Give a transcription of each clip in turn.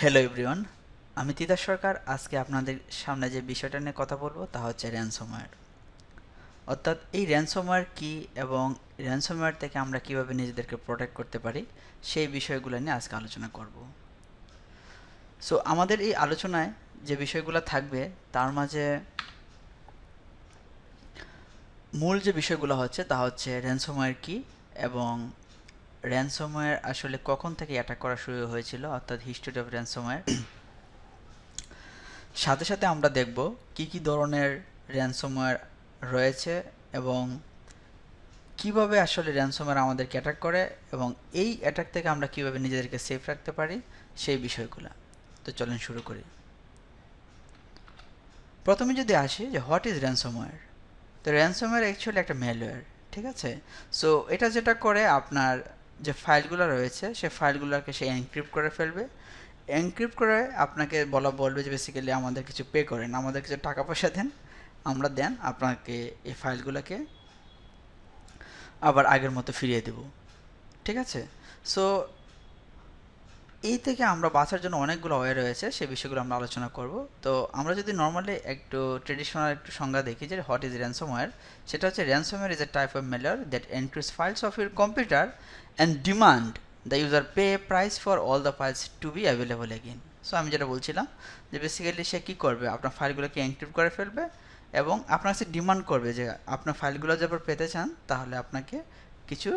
Hello everyone আমি তিতাস সরকার। আজকে আপনাদের সামনে যে বিষয়টা নিয়ে কথা বলব, তা হচ্ছে র্যানসমওয়্যার অর্থাৎ এই র্যানসমওয়্যার কি এবং র্যানসমওয়্যার থেকে আমরা কীভাবে নিজেদেরকে প্রোটেক্ট করতে পারি, সেই বিষয়গুলো নিয়ে আজকে আলোচনা করব। সো আমাদের এই আলোচনায় যে বিষয়গুলো থাকবে, তার মাঝে মূল যে বিষয়গুলো হচ্ছে, তা হচ্ছে র্যানসমওয়্যার কি এবং র্যানসমওয়্যার আসলে কখন থেকে অ্যাটাক করা শুরু হয়েছিল, অর্থাৎ হিস্ট্রি অফ র্যানসমওয়্যার সাথে সাথে আমরা দেখব কি কি ধরনের র্যানসমওয়্যার রয়েছে এবং কীভাবে আসলে র্যানসমওয়্যার আমাদেরকে অ্যাটাক করে এবং এই অ্যাটাক থেকে আমরা কীভাবে নিজেদেরকে সেফ রাখতে পারি, সেই বিষয়গুলো। তো চলেন শুরু করি। প্রথমে যদি আসি যে হোয়াট ইজ র্যানসমওয়্যার তো র্যানসমওয়্যার অ্যাকচুয়ালি একটা ম্যালওয়্যার ঠিক আছে? সো এটা যেটা করে আপনার যে ফাইলগুলো রয়েছে, সে ফাইলগুলোকে সে এনক্রিপ্ট করে ফেলবে। এনক্রিপ্ট করে আপনাকে বলা বলবে যে বেসিক্যালি আমাদের কিছু পে করেন, আমাদের কিছু টাকা পয়সা দেন, আমরা দেন আপনাকে এই ফাইলগুলোকে আবার আগের মতো ফিরিয়ে দেব। ঠিক আছে? সো এই থেকে আমরা বাঁচার জন্য অনেকগুলো ওয়ে রয়েছে, সে বিষয়গুলো আমরা আলোচনা করব। তো আমরা যদি নর্মালি একটু ট্রেডিশনাল একটু সংজ্ঞা দেখি যে হোয়াট ইজ র্যানসমওয়্যার সেটা হচ্ছে ransomware is a type of malware that encrypts files of your computer and demand the user pay price for all the files to be available again so আমি যেটা বলছিলাম যে বেসিক্যালি সে কী করবে? আপনার ফাইলগুলোকে encrypt করে ফেলবে এবং আপনার কাছে ডিমান্ড করবে যে আপনার ফাইলগুলো যখন পেতে চান, তাহলে আপনাকে কিছু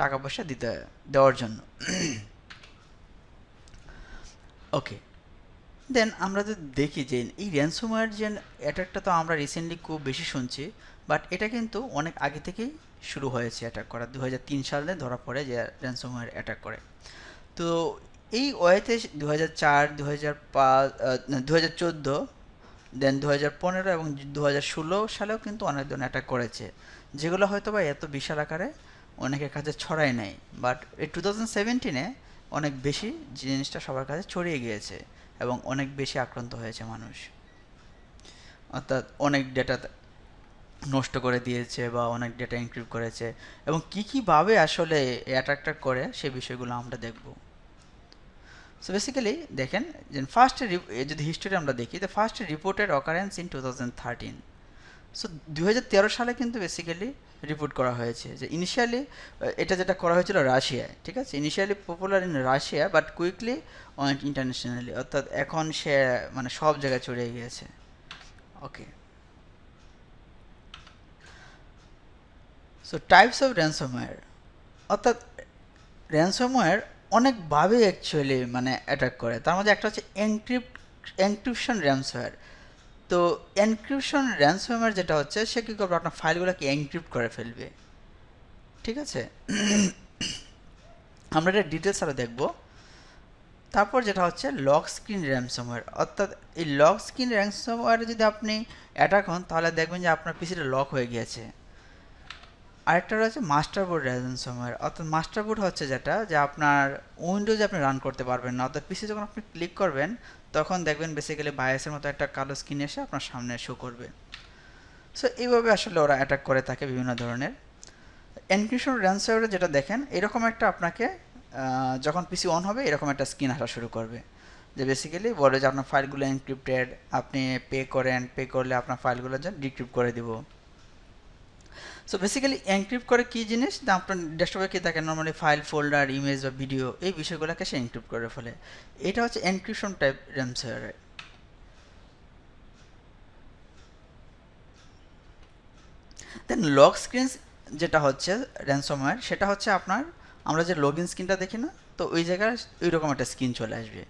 টাকা পয়সা দিতে, দেওয়ার জন্য। ওকে দেন আমরা যদি দেখি যে এই র্যানসমওয়্যার যে অ্যাটাকটা তো আমরা রিসেন্টলি খুব বেশি শুনছি বাট এটা কিন্তু অনেক আগে থেকেই শুরু হয়েছে অ্যাটাক করা। দু হাজার তিন সালে ধরা পড়ে যে র্যানসমওয়্যার অ্যাটাক করে। তো এই ওয়েতে দু হাজার চার দু হাজার পাঁচ দু হাজার চোদ্দ দেন দু হাজার পনেরো এবং দু হাজার ষোলো সালেও কিন্তু অনেক জন অ্যাটাক করেছে। যেগুলো হয়তো বা এত বিশাল আকারে অনেকের কাছে ছড়ায় নাই। বাট এই টু থাউজেন্ড সেভেন্টিনে অনেক বেশি জিনিসটা সবার কাছে ছড়িয়ে গিয়েছে এবং অনেক বেশি আক্রান্ত হয়েছে মানুষ। অর্থাৎ অনেক ডেটা নষ্ট করে দিয়েছে বা অনেক ডেটা এনক্রিপ্ট করেছে এবং কী কীভাবে আসলে অ্যাটাকটা করে সে বিষয়গুলো আমরা দেখব। সো বেসিক্যালি দেখেন, যে ফার্স্ট যদি হিস্ট্রি আমরা দেখি the first reported occurrence in two thousand thirteen so দু হাজার তেরো সালে কিন্তু বেসিক্যালি রিপোর্ট করা হয়েছে যে ইনিশিয়ালি এটা যেটা করা হয়েছিল রাশিয়ায় ঠিক আছে? Initially popular in Russia but quickly went internationally অর্থাৎ এখন সে মানে সব জায়গায় ছড়িয়ে গিয়েছে। Okay so types of ransomware অর্থাৎ র্যানসমওয়্যার অনেকভাবে অ্যাকচুয়ালি মানে অ্যাটাক করে। তার মধ্যে একটা হচ্ছে এনক্রিপ্ট এনক্রিপশন র্যানসমওয়্যার তো এনক্রিপশন র্যানসমওয়্যার যেটা হচ্ছে, সে কী করবে? আপনার ফাইলগুলোকে এনক্রিপ্ট করে ফেলবে। ঠিক আছে? আমরা এটা ডিটেলস আরও দেখব। তারপর যেটা হচ্ছে লক স্ক্রিন র্যানসমওয়্যার অর্থাৎ এই লক স্ক্রিন র্যানসমওয়্যারে যদি আপনি অ্যাটাক হন, তাহলে দেখবেন যে আপনার পিসিটা লক হয়ে গিয়েছে। আরেকটা রয়েছে মাস্টার বোর্ড র্যানসমওয়্যার অর্থাৎ মাস্টার বোর্ড হচ্ছে যেটা, যে আপনার উইন্ডোজে আপনি রান করতে পারবেন না। অর্থাৎ পিসি যখন আপনি ক্লিক করবেন তখন দেখবেন বেসিক্যালি বায়াসের মতো একটা কালো স্কিন এসে আপনার সামনে শো করবে। সো এইভাবে আসলে ওরা অ্যাটাক করে থাকে বিভিন্ন ধরনের। এনক্রিপশন র্যানসমওয়্যারে যেটা দেখেন, এরকম একটা আপনাকে যখন পিসি অন হবে, এরকম একটা স্ক্রিন আসা শুরু করবে। যে বেসিক্যালি বলে যে আপনার ফাইলগুলো এনক্রিপ্টেড আপনি পে করেন পে করলে আপনার ফাইলগুলো যে ডিক্রিপ্ট করে দিব। সো বেসিক্যালি এনক্রিপ্ট করে কী জিনিস? না, আপনার ডেস্কটপে কী থাকে? নর্মালি ফাইল ফোল্ডার ইমেজ বা ভিডিও এই বিষয়গুলোকে সে এনক্রিপ্ট করে ফেলে। এটা হচ্ছে এনক্রিপশন টাইপ র্যামসওয়্যারে দেন লক স্ক্রিন যেটা হচ্ছে র্যানসমওয়্যার সেটা হচ্ছে আপনার, আমরা যে লগ ইন স্ক্রিনটা দেখি না, তো ওই জায়গায় ওই রকম একটা স্ক্রিন চলে আসবে।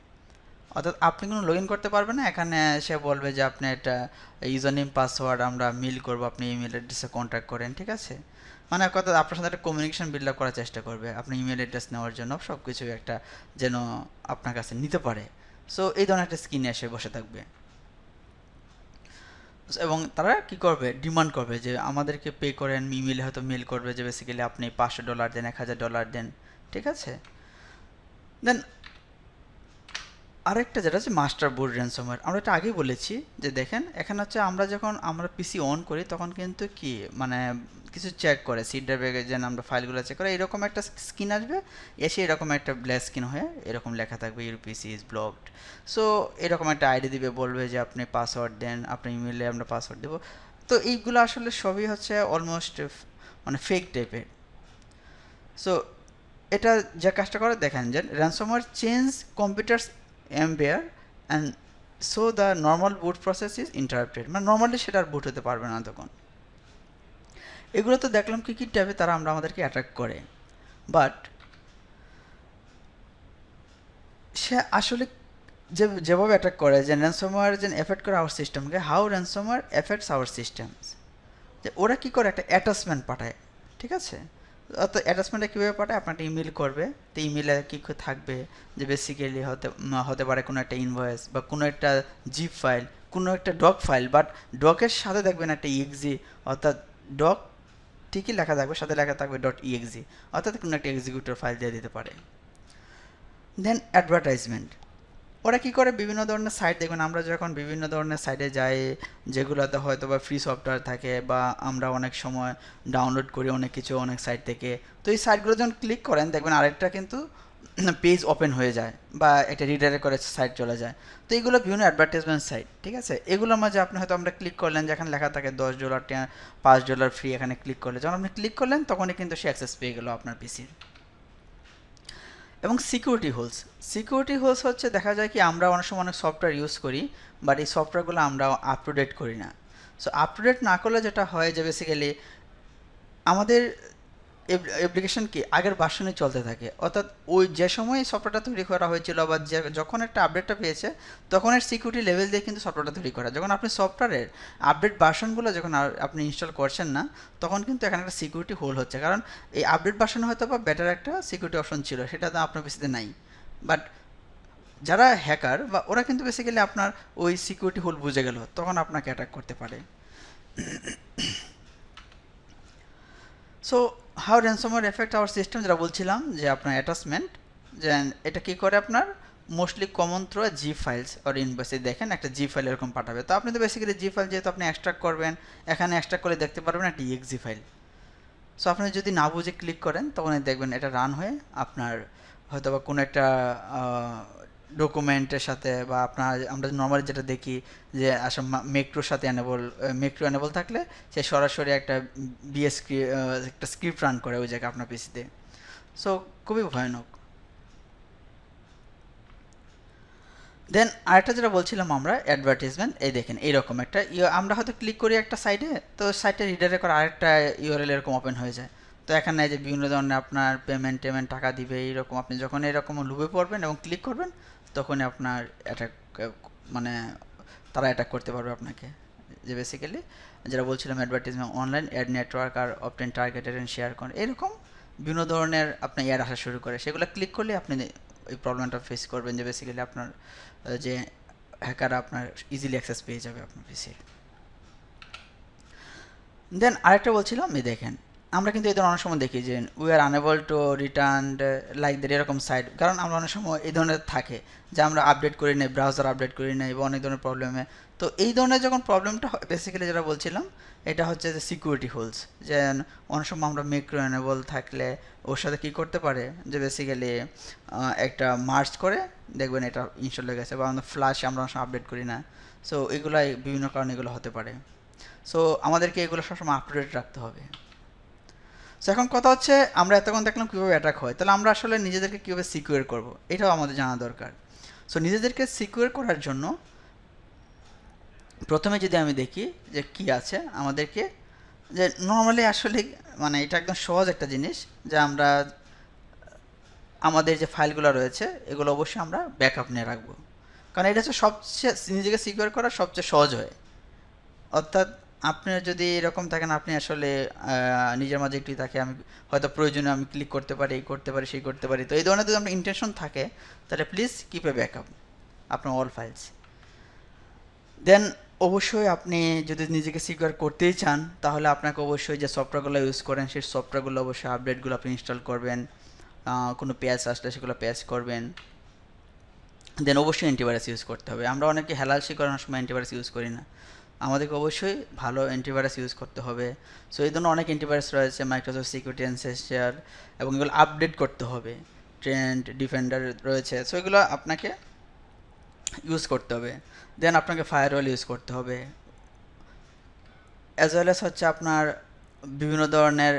অর্থাৎ আপনি কোনো লগ ইন করতে পারবেন না, এখানে সে বলবে যে আপনি একটা ইউজার পাসওয়ার্ড আমরা মিল করব, আপনি ইমেল অ্যাড্রেসে কন্ট্যাক্ট করেন, ঠিক আছে? মানে কথা, আপনার সাথে একটা কমিউনিকেশন বিল্ড আপ করার চেষ্টা করবে, আপনি ইমেল অ্যাড্রেস নেওয়ার জন্য সব কিছু একটা যেন আপনার কাছে নিতে পারে। সো এই ধরনের একটা স্ক্রিনে এসে বসে থাকবে। এবং তারা কি করবে? ডিমান্ড করবে যে আমাদেরকে পে করেন ইমেলে হয়তো মেল করবে যে বেসিক্যালি আপনি পাঁচশো ডলার দেন, এক হাজার ডলার দেন, ঠিক আছে? দেন আরেকটা যেটা হচ্ছে মাস্টার বোর্ড র্যানসমওয়্যার আমরা এটা আগেই বলেছি যে দেখেন, এখানে হচ্ছে আমরা যখন আমরা পিসি অন করি, তখন কিন্তু কি মানে কিছু চেক করে সি ড্রাইভে যেন আমরা ফাইলগুলো চেক করে, এরকম একটা স্ক্রিন আসবে, এসে এরকম একটা ব্ল্যাক স্ক্রিন হয়ে এরকম লেখা থাকবে your PC is blocked so এরকম একটা আইডি দিবে, বলবে যে আপনি পাসওয়ার্ড দেন, আপনার ইমেলে আমরা পাসওয়ার্ড দেবো। তো এইগুলো আসলে সবই হচ্ছে অলমোস্ট মানে ফেক টাইপের সো এটা যে কাজটা করে, দেখেন যে ransomware change computers এমবেয়ার and so the normal boot process is interrupted মানে নর্মালি সেটা আর বুট হতে পারবে না তখন। এগুলো তো দেখলাম কী কী ট্যাবে তারা আমরা আমাদেরকে অ্যাট্রাক্ট করে। বাট সে আসলে যে, যেভাবে অ্যাটাক করে, যে র্যানসমওয়্যার যে এফেক্ট করে আওয়ার সিস্টেমকে how ransomware affects our systems যে ওরা কী করে একটা অ্যাটাচমেন্ট পাঠায়, ঠিক আছে? অত অ্যাটাচমেন্টটা কীভাবে পাঠায় আপনার একটা ইমেল করবে। তো ইমেলে কী থাকবে? যে বেসিক্যালি হতে হতে পারে কোনো একটা ইনভয়েস বা কোনো একটা জিপ ফাইল কোনো একটা ডক ফাইল বাট ডকের সাথে দেখবেন একটা ইএক্সি অর্থাৎ ডক ঠিকই লেখা থাকবে, সাথে লেখা থাকবে ডট ইএক্সি অর্থাৎ কোনো একটা এক্সিকিউটর ফাইল দিয়ে দিতে পারে। দেন অ্যাডভার্টাইজমেন্ট ওরা কী করে বিভিন্ন ধরনের সাইট দেখবেন আমরা যখন বিভিন্ন ধরনের সাইটে যাই, যেগুলোতে হয়তো বা ফ্রি সফটওয়্যার থাকে বা আমরা অনেক সময় ডাউনলোড করি অনেক কিছু, অনেক সাইট থেকে, তো এই সাইটগুলো যখন ক্লিক করেন, দেখবেন আরেকটা কিন্তু পেজ ওপেন হয়ে যায় বা একটা রিডারে করে সাইট চলে যায়। তো এইগুলো বিভিন্ন অ্যাডভার্টাইজমেন্ট সাইট ঠিক আছে? এগুলোর মাঝে আপনি হয়তো আমরা ক্লিক করলেন, যেখানে লেখা থাকে দশ ডলার পাঁচ ডলার ফ্রি এখানে ক্লিক করলে। যখন আপনি ক্লিক করলেন, তখনই কিন্তু সে অ্যাক্সেস পেয়ে গেল আপনার পিসির এবং সিকিউরিটি হোলস সিকিউরিটি হোলস হচ্ছে দেখা যায় কি আমরা অনেক সময় অনেক সফটওয়্যার ইউজ করি বাট এই সফটওয়্যারগুলো আমরা আপ টু ডেট করি না। সো আপ টু ডেট না করলে যেটা হয় যে বেসিক্যালি আমাদের অ্যাপ্লিকেশন কি? আগের বাসনে চলতে থাকে। অর্থাৎ ওই যে সময় সফটওয়্যারটা তৈরি করা হয়েছিল বা যখন একটা আপডেটটা পেয়েছে, তখন এর সিকিউরিটি লেভেল দিয়ে কিন্তু সফটওয়্যারটা তৈরি করা। যখন আপনি সফটওয়্যারের আপডেট বাসনগুলো যখন আপনি ইনস্টল করছেন না, তখন কিন্তু এখানে একটা সিকিউরিটি হোল হচ্ছে। কারণ এই আপডেট বাসনে হয়তো বা বেটার একটা সিকিউরিটি অপশন ছিল, সেটা তো আপনার পিসিতে নাই। বাট যারা হ্যাকার বা ওরা কিন্তু বেসিক্যালি আপনার ওই সিকিউরিটি হোল বুঝে গেল, তখন আপনাকে অ্যাটাক করতে পারে। So how ransomware affect our system যেটা বলছিলাম যে আপনার অ্যাটাচমেন্ট যে এটা কী করে আপনার? Mostly common through G files or ইনভয়েসে দেখেন একটা জি ফাইল এরকম পাঠাবে। তো আপনি তো বেসিক্যালি জি ফাইল যেহেতু আপনি এক্সট্রাক্ট করবেন, এখানে এক্সট্রাক্ট করে দেখতে পারবেন একটা ইএক্সি ফাইল সো আপনি যদি না বুঝে ক্লিক করেন, তখন দেখবেন এটা রান হয়ে আপনার হয়তো বা কোনো একটা ডকুমেন্টের সাথে বা আপনার, আমরা নর্মালি যেটা দেখি যে আসলে মেক্রোর সাথে এনেবল মেক্রো এনেবল থাকলে সে সরাসরি একটা বিএস একটা স্ক্রিপ্ট রান করে ওই জায়গায় আপনার পিসিতে সো খুবই ভয়ানক। দেন আরেকটা যেটা বলছিলাম আমরা অ্যাডভার্টিজমেন্ট এই দেখেন, এইরকম একটা আমরা হয়তো ক্লিক করি একটা সাইডে তো সাইটে রিডারে করে আরেকটা ইউআরএল এরকম ওপেন হয়ে যায়। তো এখানে যে বিভিন্ন ধরনের আপনার পেমেন্ট টেমেন্ট টাকা দিবে, এইরকম, আপনি যখন এরকম লুবে পড়বেন এবং ক্লিক করবেন তখনই আপনার অ্যাটাক মানে তারা অ্যাটাক করতে পারবে আপনাকে। যে বেসিক্যালি যেটা বলছিলাম অ্যাডভার্টিজমেন্ট অনলাইন অ্যাড নেটওয়ার্ক আর অপটেন টার্গেটেড অ্যান্ড শেয়ার করেন এরকম বিভিন্ন ধরনের আপনার অ্যাড আসা শুরু করে। সেগুলো ক্লিক করলে আপনি এই প্রবলেমটা ফেস করবেন যে বেসিক্যালি আপনার, যে হ্যাকার আপনার ইজিলি অ্যাক্সেস পেয়ে যাবে আপনার পিসির দেন আরেকটা বলছিলাম, এই দেখেন আমরা কিন্তু এই ধরনের অনেক সময় দেখি যে we are unable to return like দের এরকম সাইট কারণ আমরা অনেক সময় এই ধরনের থাকে যে আমরা আপডেট করি নাই ব্রাউজার আপডেট করি নাই বা অনেক ধরনের প্রবলেমে তো এই ধরনের যখন প্রবলেমটা হয় বেসিক্যালি যেটা বলছিলাম, এটা হচ্ছে যে সিকিউরিটি হোলস যে অনেক সময় আমরা মেক্রো এনেবল থাকলে ওর সাথে কী করতে পারে? যে বেসিক্যালি একটা মার্চ করে দেখবেন এটা ইনস্টল হয়ে গেছে বা আমরা ফ্লাশ আমরা অনেক সময় আপডেট করি না। সো এগুলাই বিভিন্ন কারণে এগুলো হতে পারে। সো আমাদেরকে এগুলো সবসময় আপ টু ডেট রাখতে হবে। সো এখন কথা হচ্ছে আমরা এতক্ষণ দেখলাম কীভাবে অ্যাটাক হয়। তাহলে আমরা আসলে নিজেদেরকে কীভাবে সিকিউর করব, এটাও আমাদের জানা দরকার। সো নিজেদেরকে সিকিউর করার জন্য প্রথমে যদি আমি দেখি যে কি আছে আমাদেরকে, যে নর্মালি আসলে মানে এটা একদম সহজ একটা জিনিস যে আমরা আমাদের যে ফাইলগুলো রয়েছে, এগুলো অবশ্যই আমরা ব্যাকআপ নিয়ে রাখব। কারণ এটা হচ্ছে সবচেয়ে, নিজেকে সিকিউর করা সবচেয়ে সহজ হয়। অর্থাৎ আপনার যদি এরকম থাকেন, আপনি আসলে নিজের মাঝে একটু থাকে, আমি হয়তো প্রয়োজনে আমি ক্লিক করতে পারি, এই করতে পারি, সেই করতে পারি। তো এই ধরনের যদি আপনার ইন্টেনশন থাকে, তাহলে প্লিজ কিপ এ ব্যাকআপ আপনার অল ফাইলস দেন অবশ্যই আপনি যদি নিজেকে সিকিউর করতেই চান, তাহলে আপনাকে অবশ্যই যে সফটওয়্যারগুলো ইউজ করেন, সেই সফটওয়্যারগুলো অবশ্যই আপডেটগুলো আপনি ইনস্টল করবেন। কোনো প্যাচ আসলে সেগুলো প্যাচ করবেন। দেন অবশ্যই অ্যান্টিভাইরাস ইউজ করতে হবে। আমরা অনেকে হেলালসি করানোর সময় অ্যান্টিভাইরাস ইউজ করি না। আমাদেরকে অবশ্যই ভালো অ্যান্টিভাইরাস ইউজ করতে হবে। সো এই ধরনের অনেক অ্যান্টিভাইরাস রয়েছে মাইক্রোসফট সিকিউরিটি অ্যান্সেস্টার এবং এগুলো আপডেট করতে হবে। ট্রেন্ড ডিফেন্ডার রয়েছে সো এগুলো আপনাকে ইউজ করতে হবে। দেন আপনাকে ফায়ারওয়াল ইউজ করতে হবে। অ্যাজ ওয়েল এস হচ্ছে আপনার বিভিন্ন ধরনের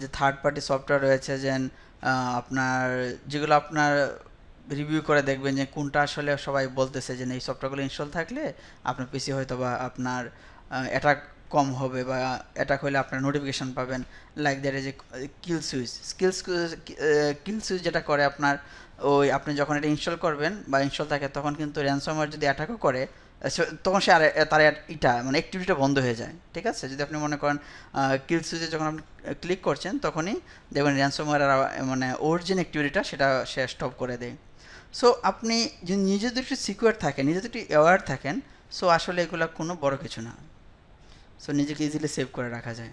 যে থার্ড পার্টি সফটওয়্যার রয়েছে, যেন আপনার যেগুলো আপনার রিভিউ করে দেখবেন যে কোনটা আসলে সবাই বলতেছে যে এই সফটওয়্যারগুলো ইনস্টল থাকলে আপনার পিসি হয়তো বা আপনার অ্যাটাক কম হবে বা অ্যাটাক হলে আপনার নোটিফিকেশন পাবেন। লাইক দ্যাট যে kill switch skills kill switch যেটা করে আপনার, ওই আপনি যখন এটা ইনস্টল করবেন বা ইনস্টল থাকে, তখন কিন্তু র্যানসমওয়্যার যদি অ্যাটাকও করে তখন সে আর, তার ইটা মানে অ্যাক্টিভিটিটা বন্ধ হয়ে যায়। ঠিক আছে? যদি আপনি মনে করেন কিল সুইচে যখন আপনি ক্লিক করছেন, তখনই দেখবেন র্যানসমওয়্যার মানে ওর যে অ্যাক্টিভিটিটা সেটা সে স্টপ করে দেয়। সো আপনি যদি নিজে যদি একটু সিকিউর থাকেন নিজেদের একটু অ্যাওয়ার থাকেন সো আসলে এগুলো কোনো বড় কিছু না। সো নিজেকে ইজিলি সেভ করে রাখা যায়।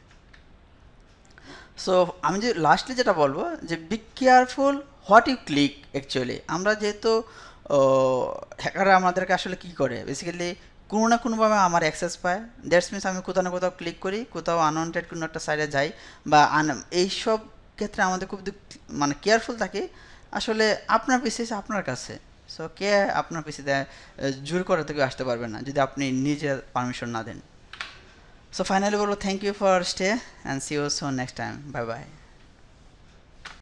সো আমি যে লাস্টলি যেটা বলব, যে be careful what you click actually আমরা যেহেতু হ্যাকাররা আমাদেরকে আসলে কী করে? বেসিক্যালি কোনো না কোনোভাবে আমার অ্যাক্সেস পায়। দ্যাটস মিনস আমি কোথাও না কোথাও ক্লিক করি, কোথাও আনওয়ান্টেড কোনো একটা সাইডে যাই, বা আন, এইসব ক্ষেত্রে আমাদের খুব মানে কেয়ারফুল থাকি। আসলে আপনার পিসি আপনার কাছে। সো কে আপনার পিসিতে জোর করে থেকে আসতে পারবে না, যদি আপনি নিজে পারমিশন না দেন। সো ফাইনালি বলব thank you for stay and see you so next time bye bye.